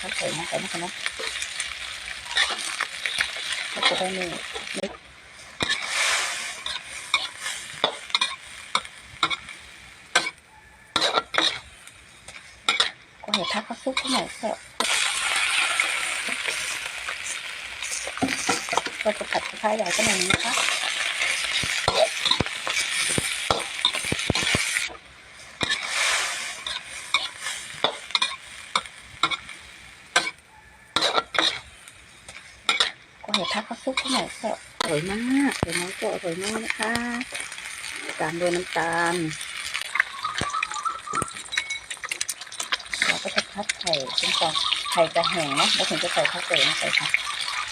ขาใส่ลงไปนะคะเนาะก็จะได้ไม่ไม่ก็เห็นทักก็ซุปข้าวหน่อยก็ก็จะผัดกระเพราใหญ่ก็หน่อยนะคะ ก็เห็ดทักก็ซุปข้าวหน่อยก็อร่อยมากเดี๋ยวน้องก็อร่อยมากนะคะ ตามด้วยน้ำตาลเราก็จะพัดไข่จนกว่าไข่จะแห้งเนาะแล้วถึงจะใส่ข้าวเปลือกลงไปค่ะ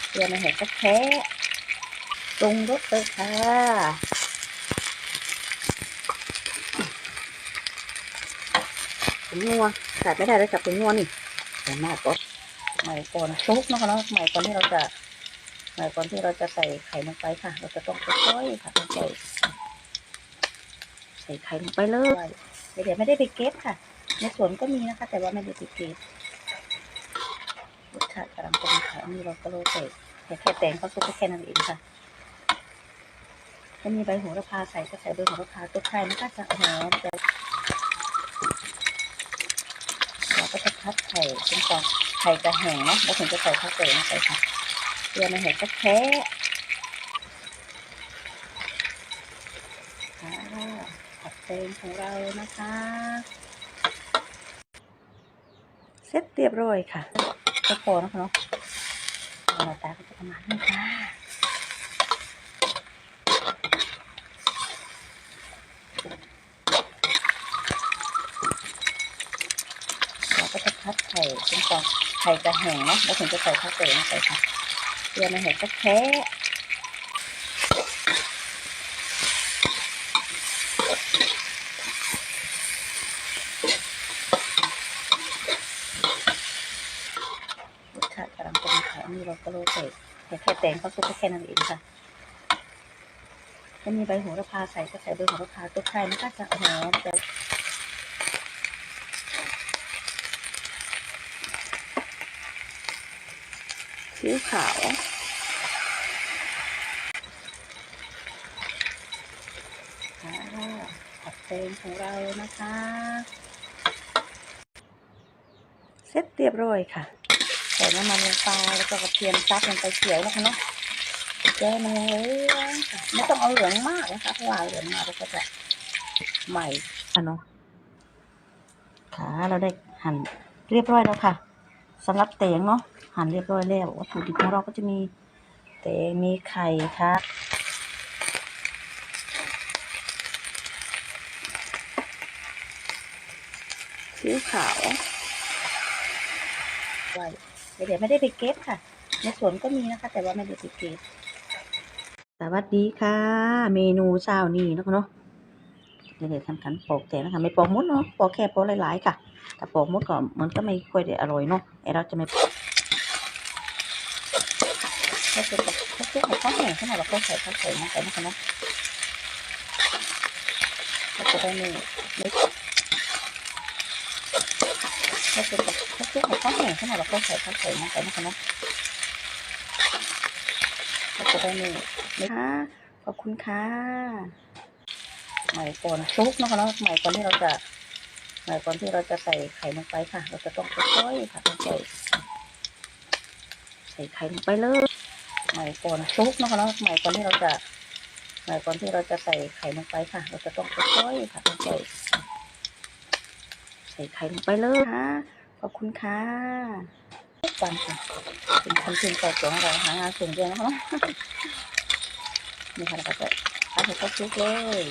เพื่อไม่ให้กระแทะปรุงรสเลยค่ะผงนัวขาดไม่ได้เลยกับผงนัวนี่แต่มากก็ใหม่ก่อนซุปนะคะเนาะใหม่ก่อนที่เราจะ หมายก่อนที่เราจะใส่ไข่ลงไปค่ะ เราจะต้องค่อยๆค่ะค่อยๆใส่ไข่ลงไปเลยเดี๋ยวไม่ได้ไปเก็บค่ะ ในสวนก็มีนะคะ แต่ว่าไม่ได้ไปเก็บรสชาติกำลังเป็นค่ะอันนี้เราก็โรยใส่แต่แค่แตงเขาซุปแค่นั้นเองค่ะถ้ามีใบโหระพาใส่ก็ใส่ใบโหระพาตัวไข่มันก็จะหอมแต่เราก็จะพัดไข่จนกว่าไข่จะแห้งเนาะแล้วถึงจะใส่ข้าวเปลือลงไปค่ะ เพื่อไม่ให้กระแทะค่ะผัดเตงของเรานะคะ เสร็จเรียบร้อยค่ะก็พอนะคะเนาะหน้าตาก็จะประมาณนี้ค่ะเราก็จะพัดไข่จนกว่าไข่จะแห้งเนาะแล้วถึงจะใส่ข้าวเปลือกลงไปค่ะ เพื่อไม่ให้กระแทะรสชาติกำลังเป็นค่ะอันนี้เราก็โรยใส่แต่แค่แตงเขาซุปแค่นั้นเองค่ะถ้ามีใบโหระพาใส่ก็ใส่ใบโหระพาตัวไข่มันก็จะหอมแต่ ซีอิ๊วขาวค่ะผัดเตงของเรานะคะ เสร็จเรียบร้อยค่ะ ใส่น้ำมันลงไปแล้วก็กระเทียมซับลงไปเขียวนะคะเนาะแก้มันยังเหลืองไม่ต้องเอาเหลืองมากนะคะเพราะว่าเหลืองมากก็จะใหม่อะเนาะค่ะเราได้หั่นเรียบร้อยแล้วค่ะสำหรับเตียงเนาะ หั่นเรียบร้อยแล้ววัตถุดิบของเราก็จะมีเตงมีไข่ค่ะซีอิ๊วขาวไว้เดี๋ยวไม่ได้ไปเก็บค่ะ ในสวนก็มีนะคะ แต่ว่าไม่ได้ไปเก็บสวัสดีค่ะ เมนูเช้านี้นะคะเนาะเดี๋ยวทำกันปอกแต่นะคะไม่ปอกมดเนาะปอกแค่ปอกหลายๆค่ะ แต่ปอกมดก็มันก็ไม่ค่อยได้อร่อยเนาะไอเราจะไม่ เป็นแบบถ้าเป็นของข้าแห้งขนาดเราก็ใส่ข้าวใส่ลงไปนะคะนาะก็จะได้ไม่ไม่ถ้าเป็นแบบถ้าเป็นของข้าแห้งขนาดเราก็ใส่ข้าวใส่ลงไปนะคะนาะก็จะได้ไม่ไม่ค่ะขอบคุณค่ะใหม่ก่อนซุปนะคะเนาะใหม่ก่อนที่เราจะหม่ก่อนที่เราจะใส่ไข่ลงไปค่ะ เราจะต้องค่อยๆค่ะค่อยๆใส่ไข่ลงไปเลย ใหม่ก่อนซุปนะคะเนาะใหม่ก่อนที่เราจะใหม่ก่อนที่เราจะใส่ไข่ลงไปค่ะ เราจะต้องค่อยๆค่ะค่อยๆใส่ไข่ลงไปเลยค่ะขอบคุณค่ะวันค่ะเป็นคนเทนต์ต่อตัวของเราหางานส่งเดือนนะคะนี่ค่ะเราก็จะเอาไปคลุกเลย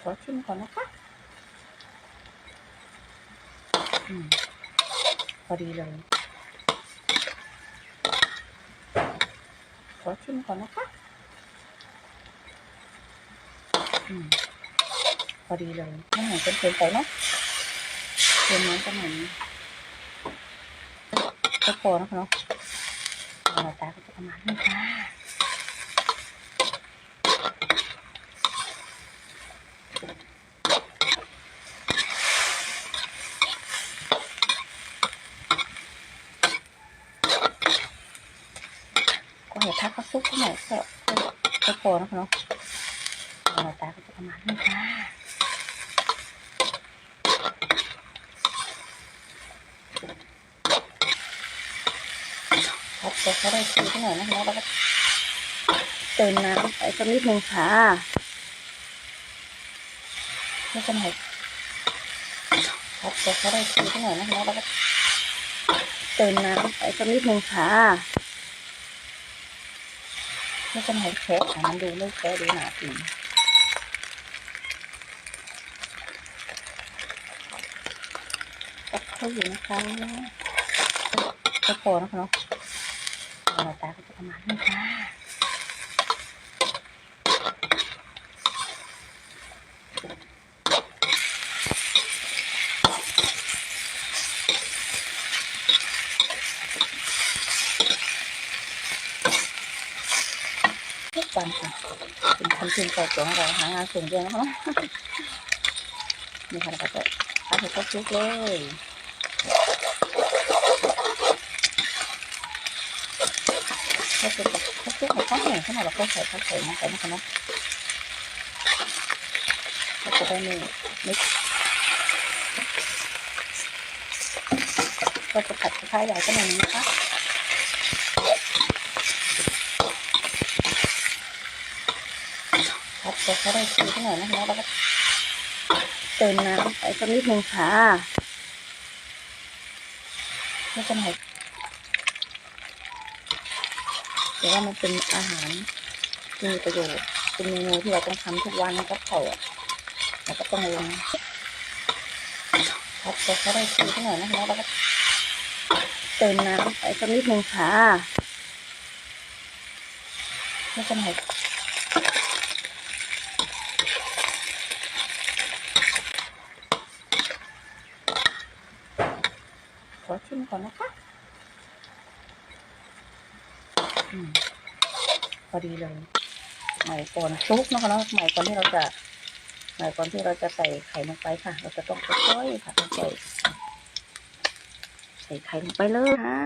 ขอชิมก่อนนะคะอืม พอดีเลย ขอชิมก่อนนะคะอพอดีเลยไม่หมือนเป็นเกินไปเนาะเค็มน้อยก็เหมือนก็พอนะคะเนาะหน้าตาก็จะประมาณนี้ค่ะ ทักก็ซุกข้างหน่อยก็ก็พอนะคะเนาะหน้าตาก็จะประมาณนี้ค่ะครับจะเขาได้ทีข้างหน่อยนะคะแล้วก็เติมน้ำไปสักนิดนึงค่ะไม่เป็นไรครับจะเขาได้ทีข้างหน่อยนะคะแล้วก็เติมน้ำไปสักนิดนึงค่ะ ไม่เป็นไรแค่ค่ะมันดูไม่แค่ดูหนาสีก็เข้าอยู่นะคะก็พอนะคะเนาะหน้าตาก็จะประมาณนี้ค่ะ ทุกวันค่ะ เป็นคนทีมใจของเราหางานส่งเดือนนะคะนี่ค่ะแล้วก็จะทำให้ครบทุกเลยก็จะครบทุกของข้าวแห้งขนมาเราก็ใส่ข้าวใส่ลงไปนะคะเนาะก็จะได้ไม่ไม่ก็จะผัดคล้ายๆใหญ่ก็หน่อยนะคะ เขาได้ทีข้างหน่อยนะคะแล้วก็เติมน้ำไปสักนิดนึงค่ะไม่เป็นไรแต่ว่ามันเป็นอาหารมีประโยชน์เป็นเมนูที่เราต้องทำทุกวันกับเขาอะเราก็ต้องลงครับจะเขาได้ทีข้างหน่อยนะคะแล้วก็เติมน้ำไปสักนิดนึงค่ะไม่เป็นไร ขอชิ มก่อนนะคะอพอดีเลยใหม่ก่อนซุปนะคะเนาะใหม่ก่อนที่เราจะใหม่ก่อนที่เราจะใส่ไข่ลงไปค่ะ เราจะต้องค่อยๆค่ะค่อยๆใส่ไข่ลงไปเลยค่ะ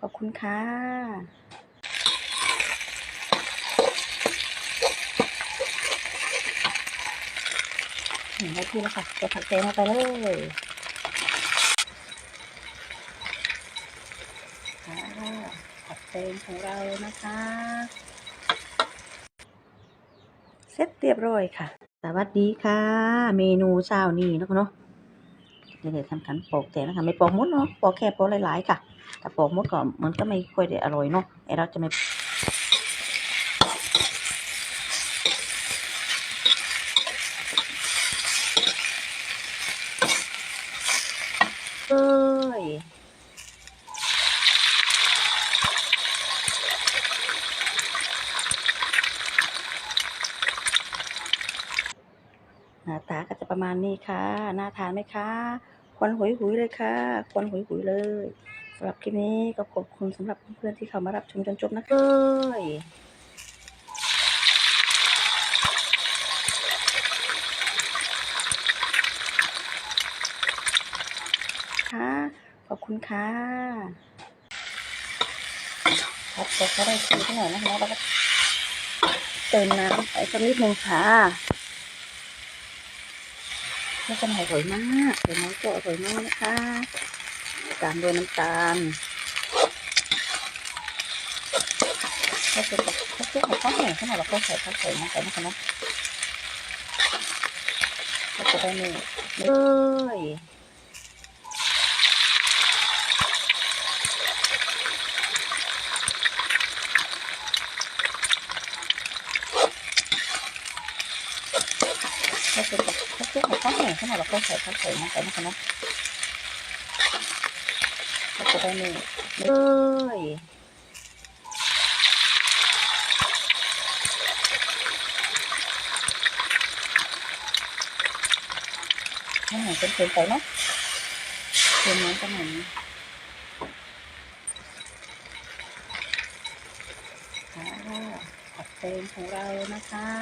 ขอบคุณค่ะเห็นได้ที่แล้วค่ะจะผัดแกงลงไปเลย ค่ะผั ดเตงของเรานะคะ เสร็จเรียบร้อยค่ะ สวัสดีค่ะ เมนูเช้านี้นะคะเนาะเดี๋ยวทำกันปอกแต่นะคะไม่ปอกมดเนาะปอกแค่ปอกหลายๆค่ะแต่ปอกมดก็มันก็ไม่ค่อยได้อร่อยเนาะไอเราจะไม่เอ้ย หน้าตาก็จะประมาณนี้ค่ะ น่าทานไหมคะควันหุยหุยๆเลยค่ะควันหุยหุยๆเลยสำหรับคลิปนี้ก็ขอบคุณสำหรับเพื่อนๆที่เข้ามารับชมจนจบนะคะเอยค่ะขอบคุณค่ะครับจะเขาได้ทีข้างหน่อยนะคะแล้วก็เติมน้ำไปสักนิดนึงค่ะ ไม่เป็นไรอร่อยมากเดี๋ยวน้องก็อร่อยมากนะคะตามด้วยน้ำตาลก็จะแบบคลุกๆของข้าวแห้งขึ้นมาเราก็ใส่ข้าวใส่ลงไปนะคะเนาะก็จะได้ไม่เอ้ยก็จะแบ บคลุกๆของข้าวแห้งขนมาเราก็ใส่ข้าวใส่ลงไปนะคะเนาะก็จะได้ไม่เอ้ยให้หายเป็นเกินไปเนาะเติมน้ำประมาณนี้ค่ะผัดเตงของเรานะคะ